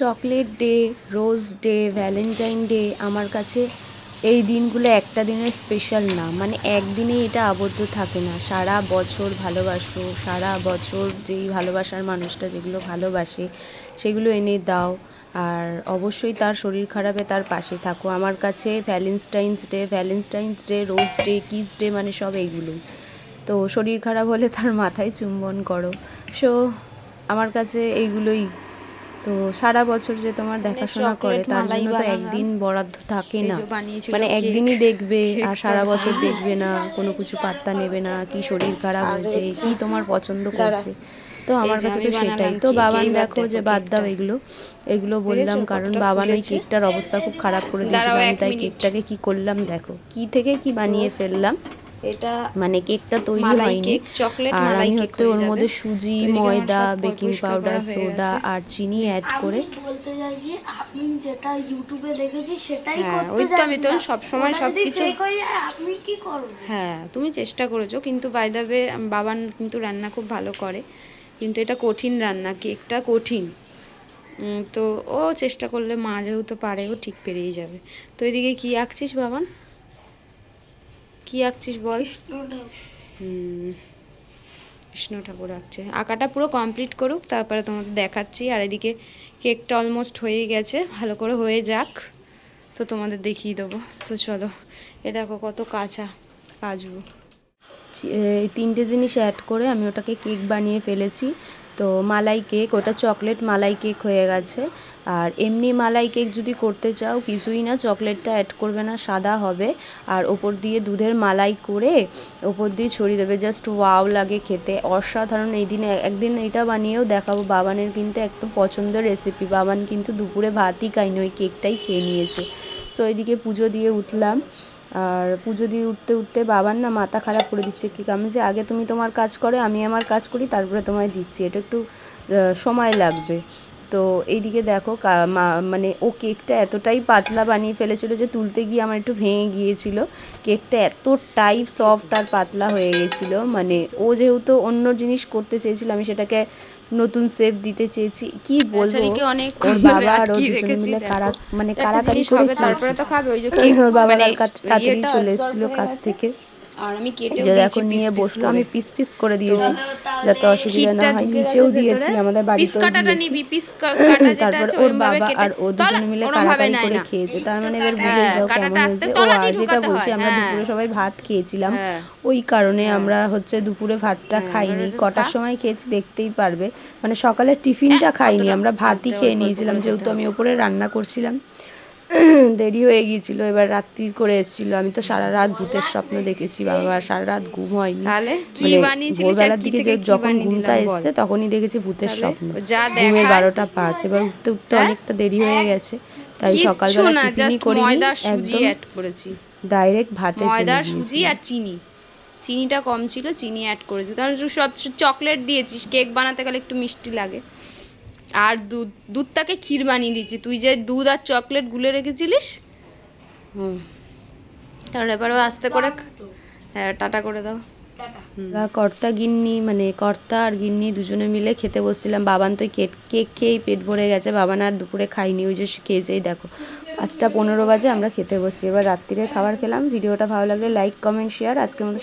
Chocolate day rose day Valentine day আমার কাছে এই দিনগুলো একটা দিনের স্পেশাল না। মানে একদিনে এটা আবদ্ধ থাকে না। সারা বছর ভালোবাসো, সারা বছর যেই ভালোবাসার মানুষটা যেগুলো ভালোবাসে, সেগুলো এনে দাও। আর অবশ্যই তার শরীর খারাপে তার পাশে থাকো। আমার কাছে Valentine's day Valentine's day rose day kiss day মানে সব এইগুলোই। তো শরীর খারাপ হলে তার মাথায় চুম্বন করো। সো আমার কাছে এইগুলোই তো সারা বছর যে তোমার দেখাশোনা করে তার জন্য তো একদিন বরাদ্দ থাকে না। মানে একদিনই দেখবে আর সারা বছর দেখবে না কোনো কিছু পাত্তা নেবে না কি শরীর খারাপ হয়েছে কি তোমার পছন্দ করছে। তো আমার কাছে তো সেটাই। তো বাবান দেখো যে বাদ দাও এগুলো। এগুলো বললাম কারণ বাবান ওই কেকটার অবস্থা খুব খারাপ করে দিয়েছিল আমি তাই কেকটাকে কি করলাম দেখো। কি থেকে কি বানিয়ে ফেললাম? এটা মানে কেকটা তৈরি হয়নি। আর আমি কেক হচ্ছে ওর মধ্যে সুজি ময়দা সব বেকিং পাউডার সোডা আর চিনি অ্যাড করে। বলতে চাইছি আপনি যেটা ইউটিউবে দেখেছি সেটাই হ্যাঁ, করতে ওই তো আমি তো সবকিছু- fake হয়ে যায়, আপনি কি করবেন? হ্যাঁ তুমি চেষ্টা করেছ কিন্তু বাইদাবে বাবান কিন্তু রান্না খুব ভালো করে। কিন্তু এটা কঠিন রান্না কেকটা কঠিন। তো ও চেষ্টা করলে মা যেহেতু পারে ও ঠিক পেরেই যাবে। তো এদিকে কি আঁকছিস বাবান? কি আঁকছিস বল? কৃষ্ণ ঠাকুর আঁকছে। আঁকাটা পুরো কমপ্লিট করুক, তারপরে তোমাদের দেখাচ্ছি। আর এদিকে কেকটা অলমোস্ট হয়ে গেছে, ভালো করে হয়ে যাক। তো তোমাদের দেখিয়ে দেবো। তো চলো, এ দেখো কত কাঁচা কাজু। এই তিনটে জিনিস অ্যাড করে আমি ওটাকে কেক বানিয়ে ফেলেছি। তো মালাই কেক, ওটা চকলেট মালাই কেক হয়ে গেছে। আর এমনি মালাই কেক যদি করতে চাও, কিছুই না, চকলেটটা অ্যাড করবে না, সাদা হবে। আর ওপর দিয়ে দুধের মালাই করে ওপর দিয়ে ছড়িয়ে দেবে। জাস্ট ওয়াও লাগে খেতে। অসাধারণ এই দিনে। একদিন এটা বানিয়েও দেখাবো। বাবানের কিন্তু একদম পছন্দের রেসিপি বাবান কিন্তু দুপুরে ভাতই খায়নি, ওই কেকটাই খেয়ে নিয়েছে। সো এদিকে পুজো দিয়ে উঠলাম। আর পুজো দিয়ে উঠতে উঠতে বাবার না মাথা খারাপ করে দিচ্ছে। কি আমি যে আগে তুমি তোমার কাজ করো, আমি আমার কাজ করি, তারপরে তোমায় দিচ্ছি। এটা একটু সময় লাগবে। তো এইদিকে দেখো মানে ও কেকটা এতটাই পাতলা বানিয়ে ফেলেছিল যে তুলতে গিয়ে আমার একটু ভেঙে গিয়েছিল। কেকটা এতটাই সফট আর পাতলা হয়ে গেছিল। মানে ও যেহেতু অন্য জিনিস করতে চেয়েছিল আমি সেটাকে নতুন শেপ দিতে চেয়েছি। কি বলব? বেচারিকে ওর বাবা আর ও আটকিয়ে দুজনে মিলে কারা মানে কারাকারি করে তারপরে তো খাবে ওই যে ওর বাবা মানে তাড়াতাড়ি চলে এসেছিল কাছ থেকে। আর আমি কেটে যে দেখো নিয়ে বসল আমি পিস পিস করে দিয়েছি যাতে অসুবিধা না হয় নিচেও দিয়েছি আমাদের বাড়িতেও দিয়েছি। তারপর ওর বাবা আর ও দুজনে মিলে কারাকারি করে খেয়েছে। তার মানে এবার বুঝে হ্যাঁ, যাও কেমন হয়েছে? ও আর যেটা বলছি আমরা হ্যাঁ। দুপুরে সবাই ভাত খেয়েছিলাম। হ্যাঁ। ওই কারণে আমরা হচ্ছে দুপুরে ভাতটা হ্যাঁ, খাইনি। কটার সময় খেয়েছি দেখতেই পারবে। মানে সকালের টিফিনটা হ্যাঁ, খাইনি আমরা ভাতই খেয়ে নিয়েছিলাম যেহেতু আমি ওপরে রান্না করছিলাম। দেরি হয়ে গিয়েছিল এবার রাত্রি করে এসেছিল। আমি তো সারা রাত ভূতের স্বপ্ন দেখেছি বাবা সারা রাত ঘুম হয়নি। মানে ভোরবেলার দিকে যে যখন ঘুমটা এসছে তখনই দেখেছি ভূতের স্বপ্ন। যা ঘুমের বারোটা পাঁচ এবার উঠতে উঠতে হ্যাঁ? অনেকটা দেরি হয়ে গেছে তাই সকালবেলা না টিফিনই সুজি একদম অ্যাড করেছি। ডাইরেক্ট ভাতে ময়দা সুজি আর চিনি। চিনিটা কম ছিল চিনি অ্যাড করেছি। কারণ সব চকলেট দিয়েছিস কেক বানাতে গেলে একটু মিষ্টি লাগে। আর দুধ দুধটাকে ক্ষীর বানিয়ে দিয়েছি। তুই যে দুধ আর চকলেট গুলে রেখেছিলিস? হুম। তাহলে এবারও আস্তে করে হ্যাঁ টাটা করে দাও। কর্তা গিন্নি মানে কর্তা আর গিন্নি দুজনে মিলে খেতে বসছিলাম। বাবান তো কেক কেক খেয়েই পেট ভরে গেছে। বাবান আর দুপুরে খাইনি ওই যে খেয়েছেই দেখো। পাঁচটা পনেরো বাজে আমরা খেতে বসছি। এবার রাত্রিরে খাবার খেলাম। ভিডিওটা ভালো লাগলে লাইক কমেন্ট শেয়ার। আজকের মতো